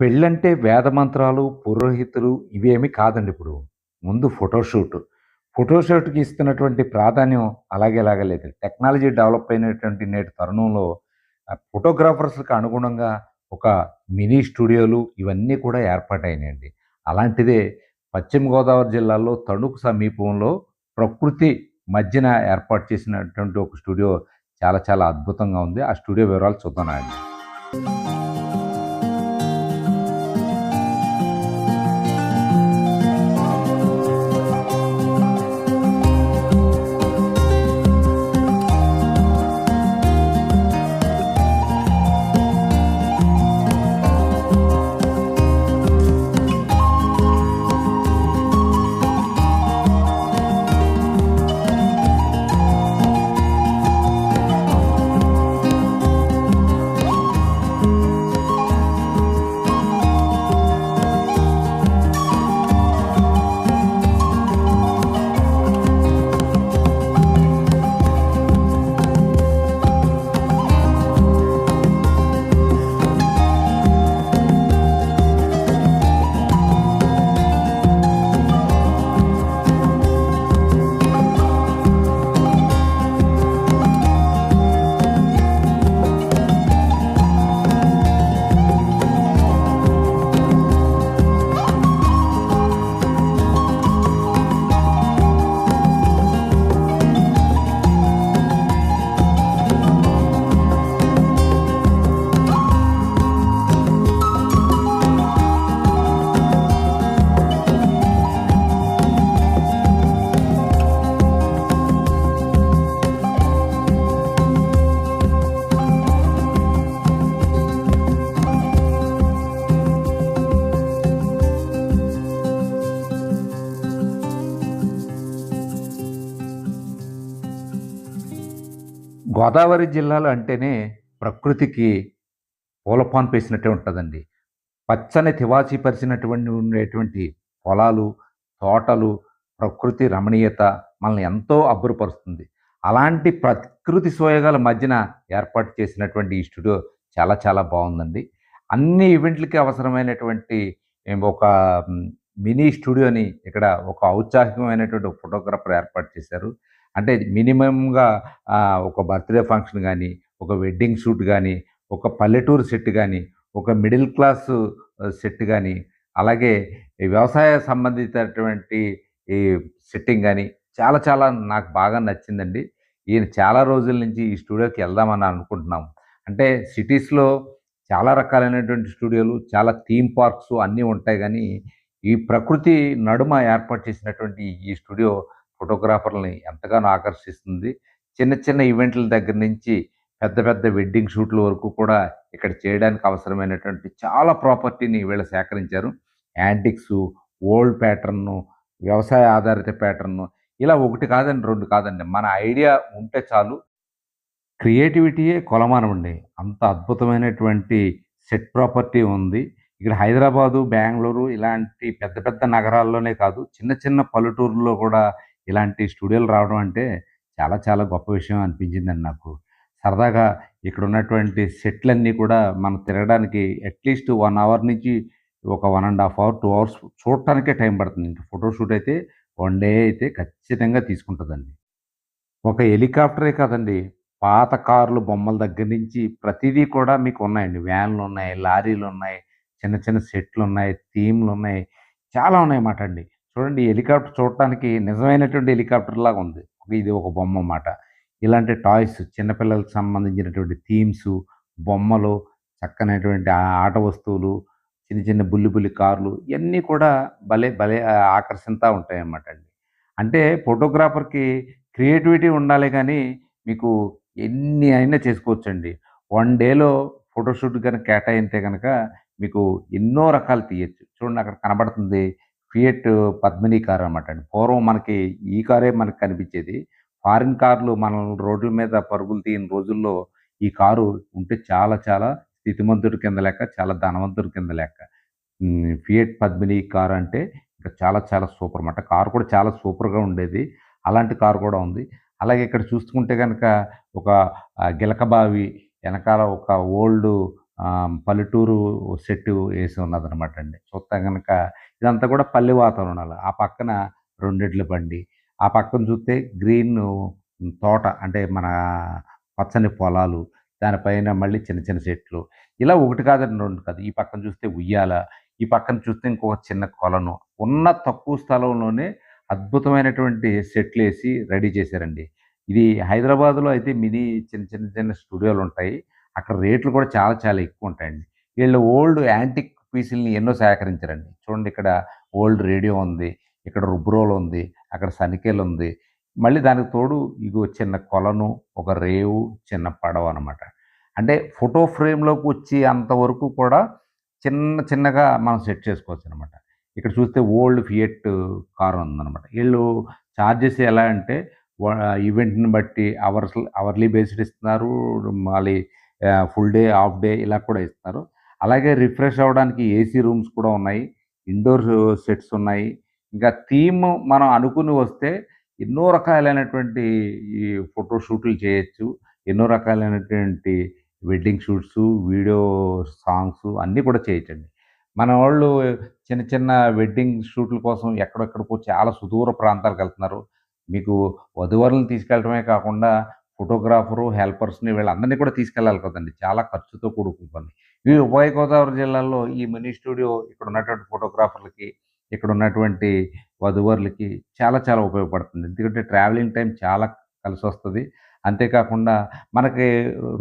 పెళ్ళంటే వేద మంత్రాలు, పురోహితులు ఇవేమి కాదండి ఇప్పుడు. ముందు ఫోటోషూట్. ఫోటోషూట్‌కి ఇస్తున్నటువంటి ప్రాధాన్యం అలాగే ఇలాగ లేదు. టెక్నాలజీ డెవలప్ అయినటువంటి నేటి తరుణంలో ఫోటోగ్రాఫర్స్‌కి అనుగుణంగా ఒక మినీ స్టూడియోలు ఇవన్నీ కూడా ఏర్పాటైనాయండి అలాంటిదే పశ్చిమ గోదావరి జిల్లాలో తణుకు సమీపంలో ప్రకృతి మధ్యన ఏర్పాటు చేసినటువంటి ఒక స్టూడియో చాలా చాలా అద్భుతంగా ఉంది. ఆ స్టూడియో వివరాలు చూద్దాం అండి గోదావరి జిల్లాలు అంటేనే ప్రకృతికి పూలపాన్పు వేసినట్టే ఉంటదండి. పచ్చని తివాచి పరిచినటువంటి ఉండేటువంటి పొలాలు, తోటలు, ప్రకృతి రమణీయత మనల్ని ఎంతో అబ్బురపరుస్తుంది. అలాంటి ప్రకృతి సోయగాల మధ్యన ఏర్పాటు చేసినటువంటి ఈ స్టూడియో చాలా చాలా బాగుందండి అన్ని ఈవెంట్‌లకి అవసరమైనటువంటి ఒక మినీ స్టూడియోని ఇక్కడ ఒక ఔత్సాహికమైనటువంటి ఫోటోగ్రాఫర్ ఏర్పాటు చేశారు. అంటే మినిమమ్‌గా ఒక బర్త్‌డే ఫంక్షన్ కానీ ఒక వెడ్డింగ్ షూట్ కానీ ఒక పల్లెటూరు సెట్ కానీ ఒక మిడిల్ క్లాస్ సెట్ కానీ అలాగే వ్యవసాయ సంబంధితటువంటి ఈ సెట్టింగ్ కానీ చాలా చాలా నాకు బాగా నచ్చిందండి. ఈయన చాలా రోజుల నుంచి ఈ స్టూడియోకి వెళ్దామని అనుకుంటున్నాం. అంటే సిటీస్‌లో చాలా రకాలైనటువంటి స్టూడియోలు, చాలా థీమ్ పార్క్స్ అన్నీ ఉంటాయి కానీ ఈ ప్రకృతి నడుమ ఏర్పాటు చేసినటువంటి ఈ స్టూడియో ఫోటోగ్రాఫర్‌లని ఎంతగానో ఆకర్షిస్తుంది. చిన్న చిన్న ఈవెంట్‌ల దగ్గర నుంచి పెద్ద పెద్ద వెడ్డింగ్ షూట్‌ల వరకు కూడా ఇక్కడ చేయడానికి అవసరమైనటువంటి చాలా ప్రాపర్టీని వీళ్ళు సేకరించారు. యాంటిక్సు, ఓల్డ్ ప్యాటర్ను, వ్యవసాయ ఆధారిత ప్యాటర్ను ఇలా ఒకటి కాదండి, రెండు కాదండి. మన ఐడియా ఉంటే చాలు. క్రియేటివిటీయే కొలమానమండి. అంత అద్భుతమైనటువంటి సెట్ ప్రాపర్టీ ఉంది. ఇక్కడ హైదరాబాదు, బెంగళూరు ఇలాంటి పెద్ద పెద్ద నగరాల్లోనే కాదు, చిన్న చిన్న పల్లెటూరుల్లో కూడా ఇలాంటి స్టూడియోలు రావడం అంటే చాలా చాలా గొప్ప విషయం అనిపించిందండి నాకు. సరదాగా ఇక్కడ ఉన్నటువంటి సెట్‌లన్నీ కూడా మనం తిరగడానికి అట్‌లీస్ట్ వన్ అవర్ నుంచి ఒక one and half hour, two hours చూడటానికే time పడుతుంది. ఇంకా ఫోటోషూట్ అయితే వన్ డే అయితే ఖచ్చితంగా తీసుకుంటుందండి ఒక హెలికాప్టరే కాదండి. పాత కార్లు బొమ్మల దగ్గర నుంచి ప్రతిదీ కూడా మీకు ఉన్నాయండి. వ్యాన్లు ఉన్నాయి లారీలున్నాయి, చిన్న చిన్న సెట్లు ఉన్నాయి థీమ్లు ఉన్నాయి చాలా ఉన్నాయన్నమాట అండి. చూడండి హెలికాప్టర్ చూడటానికి నిజమైనటువంటి హెలికాప్టర్ లాగా ఉంది. ఇది ఒక బొమ్మ అన్నమాట ఇలాంటి టాయ్స్ చిన్నపిల్లలకు సంబంధించినటువంటి థీమ్స్ బొమ్మలు, చక్కనటువంటి ఆట వస్తువులు, చిన్న చిన్న బుల్లి బుల్లి కార్లు ఇవన్నీ కూడా భలే భలే ఆహ్, ఉంటాయన్నమాట అండి. అంటే ఫోటోగ్రాఫర్‌కి క్రియేటివిటీ ఉండాలి కానీ మీకు ఎన్ని అయినా చేసుకోవచ్చండి. వన్ డేలో ఫోటోషూట్ కనుక గనుక కనుక మీకు ఎన్నో రకాలు తీయచ్చు చూడండి అక్కడ కనబడుతుంది ఫియట్ పద్మిని కార్ అనమాట అండి. పూర్వం మనకి ఈ కారే మనకు కనిపించేది. ఫారిన్ కార్లు మనం రోడ్ల మీద పరుగులు తీయని రోజుల్లో ఈ కారు ఉంటే చాలా చాలా స్థితిమంతుడి కింద లెక్క, చాలా ధనవంతుడి కింద లెక్క. ఫియట్ పద్మిని కార్ అంటే ఇంకా చాలా చాలా సూపర్ అనమాట కారు కూడా చాలా సూపర్‌గా ఉండేది. అలాంటి కారు కూడా ఉంది. అలాగే ఇక్కడ చూసుకుంటే కనుక ఒక గిలకబావి గిలక బావి, ఒక ఓల్డ్ పల్లెటూరు సెట్ వేసి ఉన్నదనమాట అండి. చూస్తే కనుక ఇదంతా కూడా పల్లె వాతావరణాలు ఆ పక్కన రెండిట్ల బండి ఆ పక్కన చూస్తే గ్రీన్ తోట అంటే మన పచ్చని పొలాలు దానిపైన మళ్ళీ చిన్న చిన్న చెట్లు. ఇలా ఒకటి కాదండి రెండు కాదు. ఈ పక్కన చూస్తే ఉయ్యాల ఈ పక్కన చూస్తే ఇంకొక చిన్న కొలను. ఉన్న తక్కువ స్థలంలోనే అద్భుతమైనటువంటి సెట్లు వేసి రెడీ చేశారండి. ఇది హైదరాబాద్లో అయితే మినీ చిన్న చిన్న చిన్న స్టూడియోలు ఉంటాయి అక్కడ రేట్లు కూడా చాలా చాలా ఎక్కువ ఉంటాయండి వీళ్ళు ఓల్డ్ యాంటిక్ పీసుల్ని ఎన్నో సేకరించారండి. చూడండి ఇక్కడ ఓల్డ్ రేడియో ఉంది ఇక్కడ రుబ్రోల్ ఉంది అక్కడ సనికేల్ ఉంది. మళ్ళీ దానికి తోడు ఇగో చిన్న కొలను ఒక రేవు చిన్న పడవ అనమాట అంటే ఫోటో ఫ్రేమ్లోకి వచ్చి అంతవరకు కూడా చిన్న చిన్నగా మనం సెట్ చేసుకోవచ్చు అనమాట ఇక్కడ చూస్తే ఓల్డ్ ఫియట్ కార్ ఉందన్నమాట. వీళ్ళు ఛార్జెస్ ఎలా అంటే ఈవెంట్ని బట్టి అవర్స్ అవర్లీ బేస్డ్ ఇస్తున్నారు మళ్ళీ ఫుల్ డే హాఫ్ డే ఇలా కూడా ఇస్తున్నారు అలాగే రిఫ్రెష్ అవ్వడానికి ఏసీ రూమ్స్ కూడా ఉన్నాయి. ఇండోర్ సెట్స్ ఉన్నాయి. ఇంకా థీమ్ మనం అనుకుని వస్తే ఎన్నో రకాలైనటువంటి ఈ ఫోటో షూట్లు చేయొచ్చు. ఎన్నో రకాలైనటువంటి వెడ్డింగ్ షూట్స్ వీడియో సాంగ్స్ అన్నీ కూడా చేయొచ్చండి. మన వాళ్ళు చిన్న చిన్న వెడ్డింగ్ షూట్ల కోసం ఎక్కడెక్కడికో చాలా సుదూర ప్రాంతాలకు వెళ్తున్నారు. మీకు వధువరులను తీసుకెళ్ళడమే కాకుండా ఫోటోగ్రాఫరు హెల్పర్స్ని వీళ్ళందరినీ కూడా తీసుకెళ్ళాలి కదండి. చాలా ఖర్చుతో కూడుకుని ఈ ఉభయ గోదావరి జిల్లాలో ఈ మినీ స్టూడియో ఇక్కడ ఉన్నటువంటి ఫోటోగ్రాఫర్లకి ఇక్కడ ఉన్నటువంటి వధువరులకి చాలా చాలా ఉపయోగపడుతుంది. ఎందుకంటే ట్రావెలింగ్ టైం చాలా కలిసి వస్తుంది అంతేకాకుండా మనకి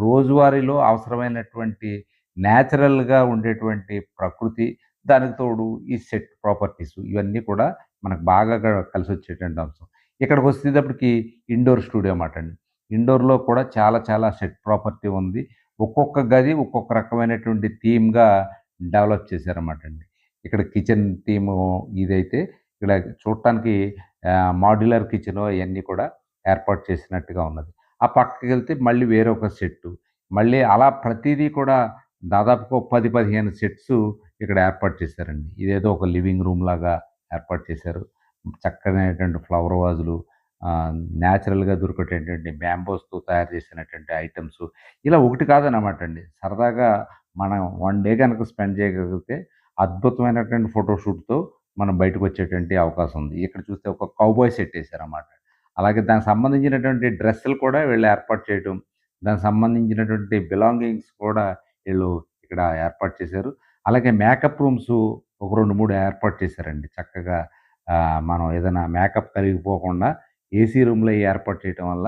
రోజువారీలో అవసరమైనటువంటి న్యాచురల్గా ఉండేటువంటి ప్రకృతి దానికి తోడు ఈ సెట్ ప్రాపర్టీస్ ఇవన్నీ కూడా మనకు బాగా కలిసి వచ్చేటువంటి అంశం. ఇక్కడికి వచ్చేటప్పటికి ఇండోర్ స్టూడియో మాట అండి ఇండోర్లో కూడా చాలా చాలా సెట్ ప్రాపర్టీ ఉంది. ఒక్కొక్క గది ఒక్కొక్క రకమైనటువంటి థీమ్గా డెవలప్ చేశారన్నమాట అండి. ఇక్కడ కిచెన్ థీమ్ ఇదైతే ఇక్కడ చూడటానికి మాడ్యులర్ కిచెన్ అవన్నీ కూడా ఏర్పాటు చేసినట్టుగా ఉన్నది. ఆ పక్కకి వెళ్తే మళ్ళీ వేరొక సెట్టు. మళ్ళీ అలా ప్రతిదీ కూడా దాదాపుగా పది పదిహేను సెట్స్ ఇక్కడ ఏర్పాటు చేశారండి. ఇదేదో ఒక లివింగ్ రూమ్ లాగా ఏర్పాటు చేశారు. చక్కనైనటువంటి ఫ్లవర్ వాజులు న్యాచురల్గా దొరికేటటువంటి బ్యాంబోస్తో తయారు చేసినటువంటి ఐటమ్స్. ఇలా ఒకటి కాదనమాట అండి. సరదాగా మనం వన్ డే కనుక స్పెండ్ చేయగలిగితే అద్భుతమైనటువంటి ఫోటోషూట్తో మనం బయటకు వచ్చేటువంటి అవకాశం ఉంది. ఇక్కడ చూస్తే ఒక కౌబాయ్ సెట్ వేశారన్నమాట. అలాగే దానికి సంబంధించినటువంటి డ్రెస్సులు కూడా వీళ్ళు ఏర్పాటు చేయడం దానికి సంబంధించినటువంటి బిలాంగింగ్స్ కూడా వీళ్ళు ఇక్కడ ఏర్పాటు చేశారు. అలాగే మేకప్ రూమ్స్ ఒక రెండు మూడు ఏర్పాటు చేశారండి. చక్కగా మనం ఏదైనా మేకప్ కలిగిపోకుండా ఏసీ రూమ్లో ఏర్పాటు చేయడం వల్ల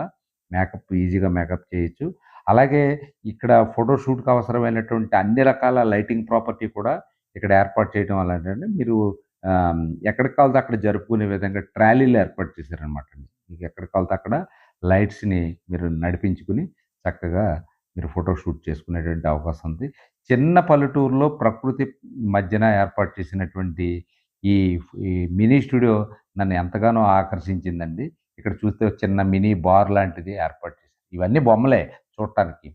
మేకప్ ఈజీగా మేకప్ చేయొచ్చు. అలాగే ఇక్కడ ఫోటోషూట్కి అవసరమైనటువంటి అన్ని రకాల లైటింగ్ ప్రాపర్టీ కూడా ఇక్కడ ఏర్పాటు చేయడం వల్ల ఏంటంటే మీరు ఎక్కడికి కావాలితే అక్కడ జరుపుకునే విధంగా ట్రాలీలు ఏర్పాటు చేశారనమాట అండి. మీకు ఎక్కడికి కావాలితే అక్కడ లైట్స్ని మీరు నడిపించుకుని చక్కగా మీరు ఫోటో షూట్ చేసుకునేటువంటి అవకాశం ఉంది. చిన్న పల్లెటూరులో ప్రకృతి మధ్యన ఏర్పాటు చేసినటువంటి ఈ ఈ మినీ స్టూడియో నన్ను ఎంతగానో ఆకర్షించిందండి. ఇక్కడ చూస్తే చిన్న మినీ బార్ లాంటిది ఏర్పాటు చేశారు. ఇవన్నీ బొమ్మలే చూడటానికి.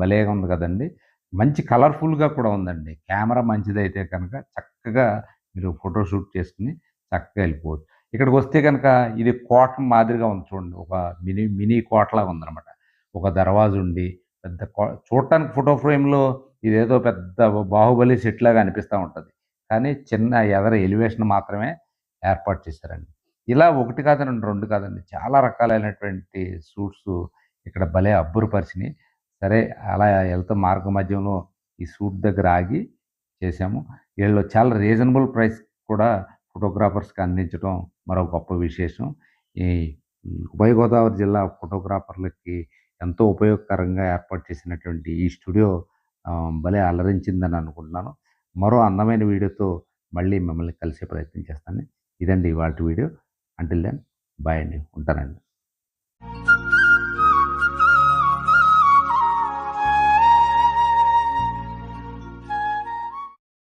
భలేగా ఉంది కదండి. మంచి కలర్ఫుల్గా కూడా ఉందండి. కెమెరా మంచిదైతే కనుక చక్కగా మీరు ఫోటోషూట్ చేసుకుని చక్కగా వెళ్ళిపోవచ్చు. ఇక్కడికి వస్తే కనుక ఇది కోట మాదిరిగా ఉంది చూడండి. ఒక మినీ మినీ కోటలాగా ఉందన్నమాట. ఒక దర్వాజు ఉండి పెద్ద చూడటానికి ఫోటో ఫ్రేమ్లో ఇదేదో పెద్ద బాహుబలి సెట్ లాగా అనిపిస్తూ ఉంటుంది. కానీ చిన్న ఎదర ఎలివేషన్ మాత్రమే ఏర్పాటు చేశారండి. ఇలా ఒకటి కాదండి రెండు కాదండి. చాలా రకాలైనటువంటి సూట్స్ ఇక్కడ భలే అబ్బురపరిచినాయి. సరే అలా వెళ్తే మార్గ మధ్యంలో ఈ సూట్ దగ్గర ఆగి చేసాము వీళ్ళు చాలా రీజనబుల్ ప్రైస్ కూడా ఫోటోగ్రాఫర్స్కి అందించడం మరో గొప్ప విశేషం. ఈ ఉభయ గోదావరి జిల్లా ఫోటోగ్రాఫర్లకి ఎంతో ఉపయోగకరంగా ఏర్పాటు చేసినటువంటి ఈ స్టూడియో భలే అలరించిందని అనుకుంటున్నాను. మరో అందమైన వీడియోతో మళ్ళీ మిమ్మల్ని కలిసే ప్రయత్నం చేస్తాను. ఇదండి ఇవాళ వీడియో. అంటిల్ దెన్ బాయ్ అండి ఉంటానండి